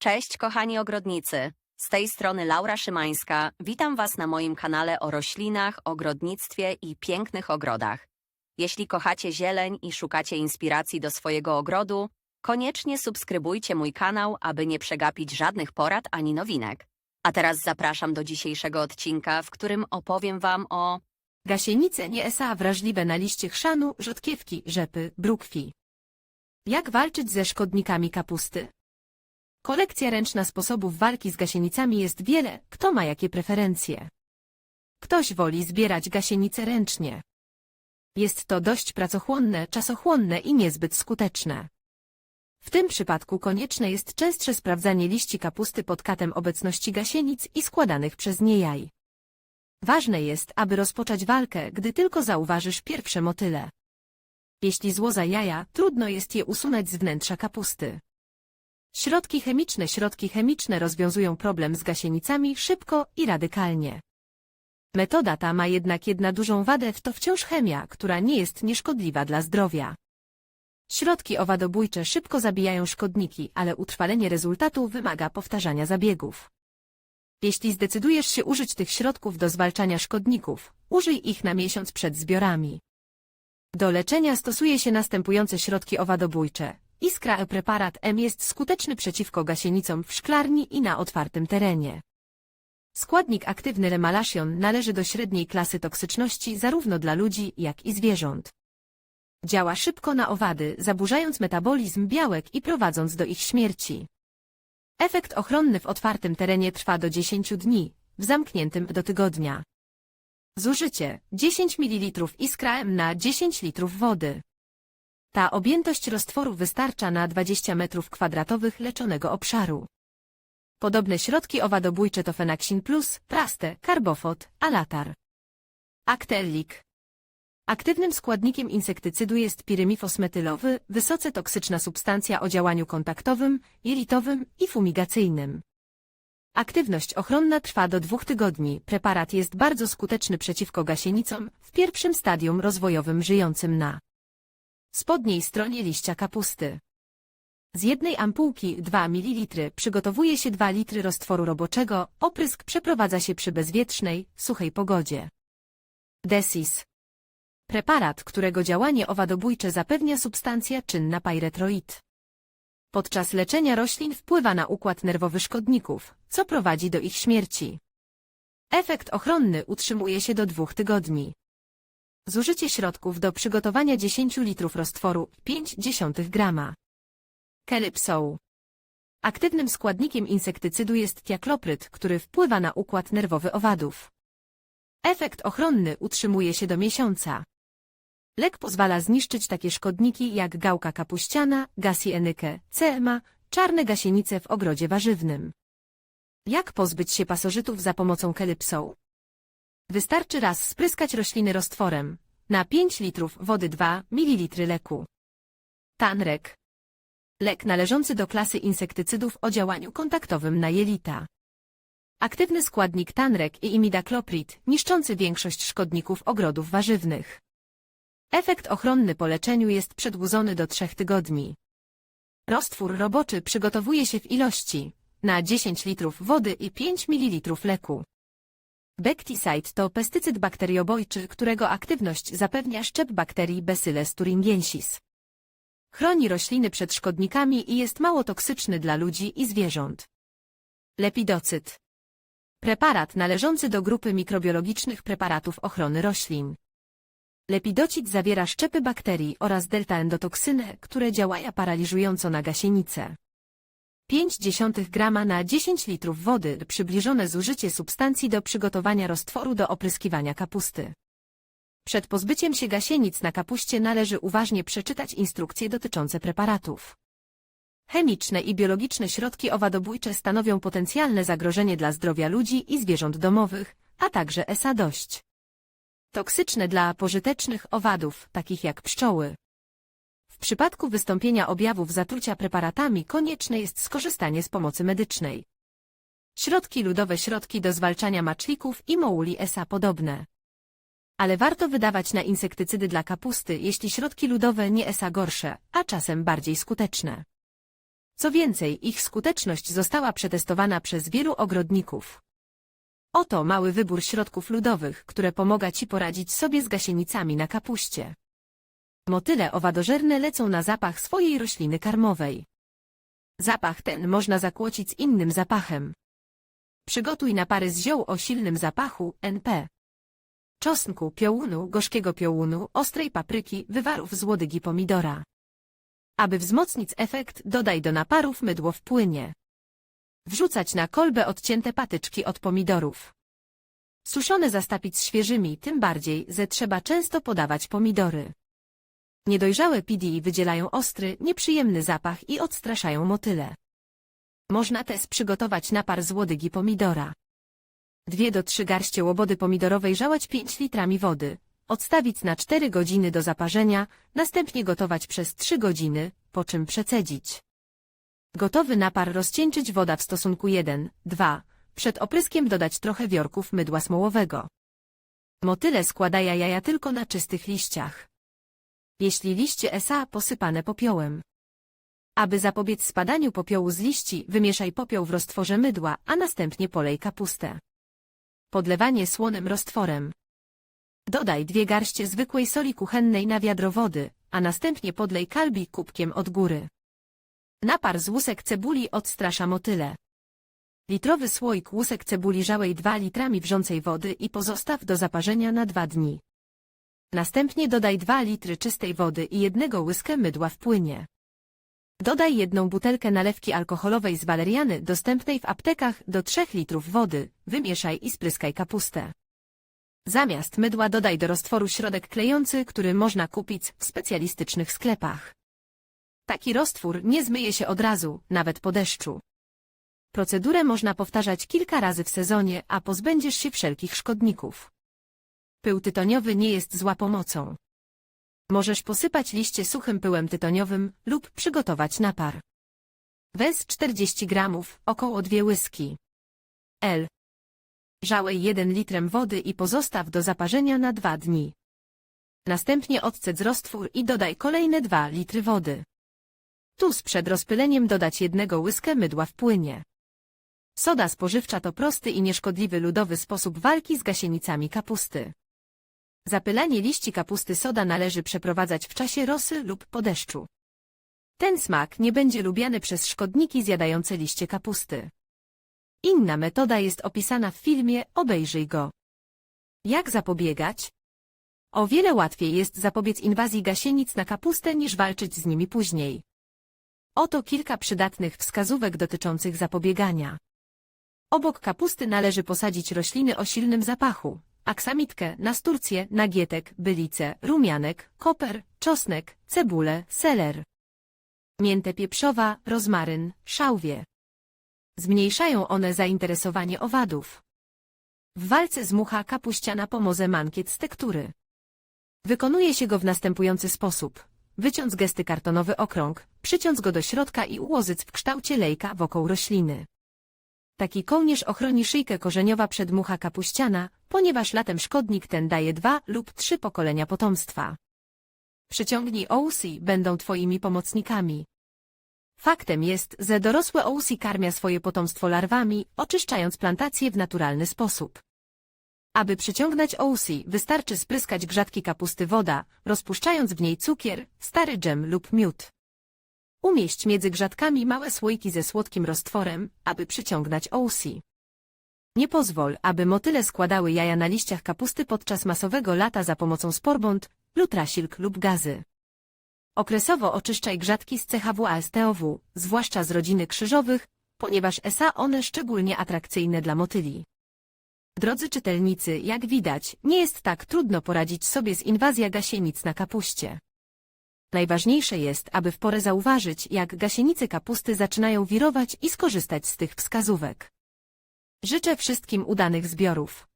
Cześć kochani ogrodnicy. Z tej strony Laura Szymańska. Witam Was na moim kanale o roślinach, ogrodnictwie i pięknych ogrodach. Jeśli kochacie zieleń i szukacie inspiracji do swojego ogrodu, koniecznie subskrybujcie mój kanał, aby nie przegapić żadnych porad ani nowinek. A teraz zapraszam do dzisiejszego odcinka, w którym opowiem Wam o Gasienice nie SA wrażliwe na liście chrzanu, rzodkiewki, rzepy, brukwi. Jak walczyć ze szkodnikami kapusty? Kolekcja ręczna sposobów walki z gasienicami jest wiele, kto ma jakie preferencje. Ktoś woli zbierać gasienice ręcznie. Jest to dość pracochłonne, czasochłonne i niezbyt skuteczne. W tym przypadku konieczne jest częstsze sprawdzanie liści kapusty pod katem obecności gasienic i składanych przez nie jaj. Ważne jest, aby rozpocząć walkę, gdy tylko zauważysz pierwsze motyle. Jeśli złoza jaja, trudno jest je usunąć z wnętrza kapusty. Środki chemiczne Środki chemiczne rozwiązują problem z gasienicami szybko i radykalnie. Metoda ta ma jednak jedna dużą wadę, to wciąż chemia, która nie jest nieszkodliwa dla zdrowia. Środki owadobójcze szybko zabijają szkodniki, ale utrwalenie rezultatu wymaga powtarzania zabiegów. Jeśli zdecydujesz się użyć tych środków do zwalczania szkodników, użyj ich na miesiąc przed zbiorami. Do leczenia stosuje się następujące środki owadobójcze. Iskra preparat M jest skuteczny przeciwko gasienicom w szklarni i na otwartym terenie. Składnik aktywny Remalasion należy do średniej klasy toksyczności zarówno dla ludzi, jak i zwierząt. Działa szybko na owady, zaburzając metabolizm białek i prowadząc do ich śmierci. Efekt ochronny w otwartym terenie trwa do 10 dni, w zamkniętym do tygodnia. Zużycie 10 ml iskra M na 10 litrów wody. Ta objętość roztworu wystarcza na 20 m2 leczonego obszaru. Podobne środki owadobójcze to Fenaxin Plus, Praste, Carbofot, Alatar. Actellic. Aktywnym składnikiem insektycydu jest pirymifos metylowy, wysoce toksyczna substancja o działaniu kontaktowym, jelitowym i fumigacyjnym. Aktywność ochronna trwa do dwóch tygodni. Preparat jest bardzo skuteczny przeciwko gasienicom w pierwszym stadium rozwojowym żyjącym na spodniej stronie liścia kapusty. Z jednej ampułki 2 ml przygotowuje się 2 litry roztworu roboczego, oprysk przeprowadza się przy bezwietrznej, suchej pogodzie. Desis. Preparat, którego działanie owadobójcze zapewnia substancja czynna pyretroid. Podczas leczenia roślin wpływa na układ nerwowy szkodników, co prowadzi do ich śmierci. Efekt ochronny utrzymuje się do dwóch tygodni. Zużycie środków do przygotowania 10 litrów roztworu 0,5 grama. Calypso. Aktywnym składnikiem insektycydu jest tiaklopryd, który wpływa na układ nerwowy owadów. Efekt ochronny utrzymuje się do miesiąca. Lek pozwala zniszczyć takie szkodniki jak gałka kapuściana, gasienykę, CMA, czarne gasienice w ogrodzie warzywnym. Jak pozbyć się pasożytów za pomocą Calypso? Wystarczy raz spryskać rośliny roztworem. Na 5 litrów wody 2 ml leku. Tanrek. Lek należący do klasy insektycydów o działaniu kontaktowym na jelita. Aktywny składnik tanrek i imidakloprid, niszczący większość szkodników ogrodów warzywnych. Efekt ochronny po leczeniu jest przedłużony do 3 tygodni. Roztwór roboczy przygotowuje się w ilości na 10 litrów wody i 5 ml leku. Bacticide to pestycyd bakteriobojczy, którego aktywność zapewnia szczep bakterii Bacillus thuringiensis. Chroni rośliny przed szkodnikami i jest mało toksyczny dla ludzi i zwierząt. Lepidocyd. Preparat należący do grupy mikrobiologicznych preparatów ochrony roślin. Lepidocid zawiera szczepy bakterii oraz delta-endotoksynę, które działają paraliżująco na gasienicę. 0,5 grama na 10 litrów wody przybliżone zużycie substancji do przygotowania roztworu do opryskiwania kapusty. Przed pozbyciem się gasienic na kapuście należy uważnie przeczytać instrukcje dotyczące preparatów. Chemiczne i biologiczne środki owadobójcze stanowią potencjalne zagrożenie dla zdrowia ludzi i zwierząt domowych, a także ESA dość toksyczne dla pożytecznych owadów, takich jak pszczoły. W przypadku wystąpienia objawów zatrucia preparatami konieczne jest skorzystanie z pomocy medycznej. Środki ludowe środki do zwalczania maczlików i mouli ESA podobne. Ale warto wydawać na insektycydy dla kapusty, jeśli środki ludowe nie ESA gorsze, a czasem bardziej skuteczne. Co więcej, ich skuteczność została przetestowana przez wielu ogrodników. Oto mały wybór środków ludowych, które pomaga Ci poradzić sobie z gasienicami na kapuście. Motyle owadożerne lecą na zapach swojej rośliny karmowej. Zapach ten można zakłocić z innym zapachem. Przygotuj napary z ziół o silnym zapachu NP. Czosnku, piołunu, gorzkiego piołunu, ostrej papryki, wywarów z łodygi pomidora. Aby wzmocnić efekt, dodaj do naparów mydło w płynie. Wrzucać na kolbę odcięte patyczki od pomidorów. Suszone zastapić świeżymi, tym bardziej, że trzeba często podawać pomidory. Niedojrzałe pidi wydzielają ostry, nieprzyjemny zapach i odstraszają motyle. Można też przygotować napar z łodygi pomidora. Dwie do trzy garście łobody pomidorowej żałać 5 litrami wody, odstawić na 4 godziny do zaparzenia, następnie gotować przez 3 godziny, po czym przecedzić. Gotowy napar rozcieńczyć woda w stosunku 1, 2, przed opryskiem dodać trochę wiorków mydła smołowego. Motyle składają jaja tylko na czystych liściach. Jeśli liście SA posypane popiołem. Aby zapobiec spadaniu popiołu z liści, wymieszaj popioł w roztworze mydła, a następnie polej kapustę. Podlewanie słonym roztworem. Dodaj dwie garście zwykłej soli kuchennej na wiadro wody, a następnie podlej kalbi kubkiem od góry. Napar z łusek cebuli odstrasza motyle. Litrowy słoik łusek cebuli żałej 2 litrami wrzącej wody i pozostaw do zaparzenia na 2 dni. Następnie dodaj 2 litry czystej wody i jednego łyskę mydła w płynie. Dodaj jedną butelkę nalewki alkoholowej z waleriany dostępnej w aptekach do 3 litrów wody, wymieszaj i spryskaj kapustę. Zamiast mydła dodaj do roztworu środek klejący, który można kupić w specjalistycznych sklepach. Taki roztwór nie zmyje się od razu, nawet po deszczu. Procedurę można powtarzać kilka razy w sezonie, a pozbędziesz się wszelkich szkodników. Pył tytoniowy nie jest zła pomocą. Możesz posypać liście suchym pyłem tytoniowym lub przygotować napar. Wez 40 gramów, około 2 łyski. L. Żałej 1 litrem wody i pozostaw do zaparzenia na 2 dni. Następnie odcedz roztwór i dodaj kolejne 2 litry wody. Tuż przed rozpyleniem dodać jednego łyskę mydła w płynie. Soda spożywcza to prosty i nieszkodliwy ludowy sposób walki z gasienicami kapusty. Zapylanie liści kapusty soda należy przeprowadzać w czasie rosy lub po deszczu. Ten smak nie będzie lubiany przez szkodniki zjadające liście kapusty. Inna metoda jest opisana w filmie, obejrzyj go. Jak zapobiegać? O wiele łatwiej jest zapobiec inwazji gasienic na kapustę niż walczyć z nimi później. Oto kilka przydatnych wskazówek dotyczących zapobiegania. Obok kapusty należy posadzić rośliny o silnym zapachu, aksamitkę, nasturcję, nagietek, bylicę, rumianek, koper, czosnek, cebulę, seler. Miętę pieprzowa, rozmaryn, szałwie. Zmniejszają one zainteresowanie owadów. W walce z mucha kapuściana pomoże mankiet z tektury. Wykonuje się go w następujący sposób. Wyciąc gesty kartonowy okrąg, przyciąc go do środka i ułożyć w kształcie lejka wokół rośliny. Taki kołnierz ochroni szyjkę korzeniowa przed mucha kapuściana, ponieważ latem szkodnik ten daje dwa lub trzy pokolenia potomstwa. Przyciągnij ousy będą twoimi pomocnikami. Faktem jest, że dorosłe ousy karmia swoje potomstwo larwami, oczyszczając plantację w naturalny sposób. Aby przyciągnąć ousy, wystarczy spryskać grzatki kapusty woda, rozpuszczając w niej cukier, stary dżem lub miód. Umieść między grzatkami małe słoiki ze słodkim roztworem, aby przyciągnąć ousy. Nie pozwól, aby motyle składały jaja na liściach kapusty podczas masowego lata za pomocą sporbąd, lutrasilk lub gazy. Okresowo oczyszczaj grzatki z CHWASTOW, zwłaszcza z rodziny krzyżowych, ponieważ SA one szczególnie atrakcyjne dla motyli. Drodzy czytelnicy, jak widać, nie jest tak trudno poradzić sobie z inwazją gasienic na kapuście. Najważniejsze jest, aby w porę zauważyć, jak gasienice kapusty zaczynają wirować i skorzystać z tych wskazówek. Życzę wszystkim udanych zbiorów.